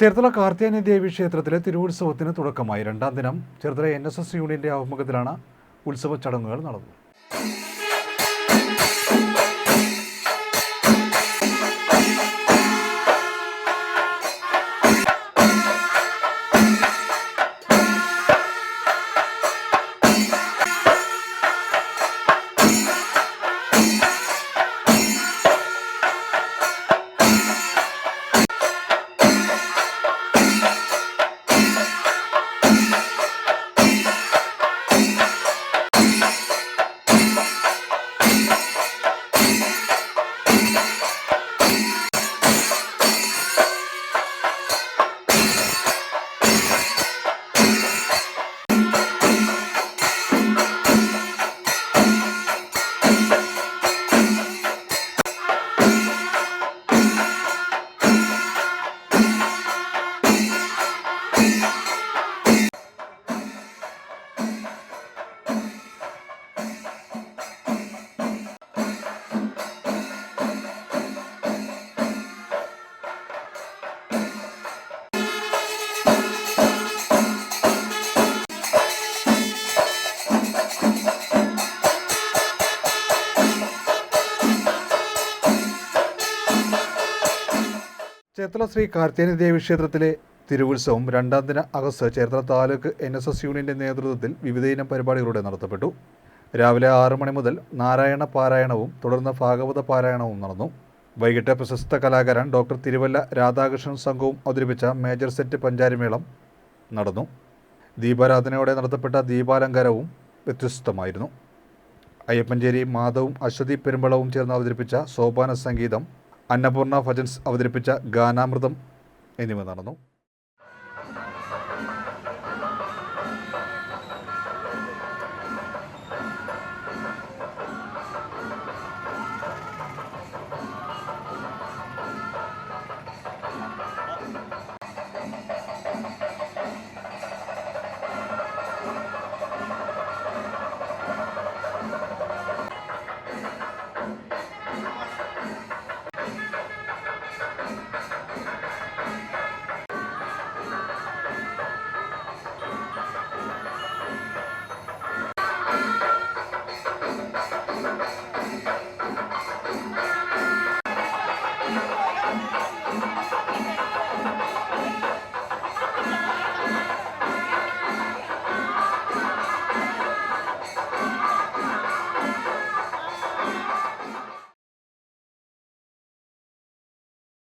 ചേർത്തല കാർത്തിയാനി ദേവി ക്ഷേത്രത്തിലെ തിരുവുത്സവത്തിന് തുടക്കമായി. രണ്ടാം ദിനം ചേർത്തല എൻ എസ് എസ് യൂണിയന്റെ ആഭിമുഖ്യത്തിലാണ് ഉത്സവ ചടങ്ങുകൾ നടന്നത്. ചേർത്തല ശ്രീ കാർത്തിയനി ദേവി ക്ഷേത്രത്തിലെ തിരുവുത്സവം രണ്ടാം ദിന August Cherthala taluk N S S യൂണിയന്റെ നേതൃത്വത്തിൽ വിവിധയിനം പരിപാടികളുടെ നടത്തപ്പെട്ടു. രാവിലെ ആറു മണി മുതൽ നാരായണ പാരായണവും തുടർന്ന് ഭാഗവത പാരായണവും നടന്നു. വൈകിട്ട് പ്രശസ്ത കലാകാരൻ ഡോക്ടർ തിരുവല്ല രാധാകൃഷ്ണൻ സംഘവും അവതരിപ്പിച്ച മേജർ സെറ്റ് പഞ്ചാരിമേളം നടന്നു. ദീപാരാധനയോടെ നടത്തപ്പെട്ട ദീപാലങ്കാരവും വ്യത്യസ്തമായിരുന്നു. അയ്യപ്പഞ്ചേരി മാധവും അശ്വതി പെരുമ്പളവും ചേർന്ന് അവതരിപ്പിച്ച സോപാന സംഗീതം അന്നപൂർണ ഭജൻസ് അവതരിപ്പിച്ച ഗാനാമൃതം എന്നിവ നടന്നു.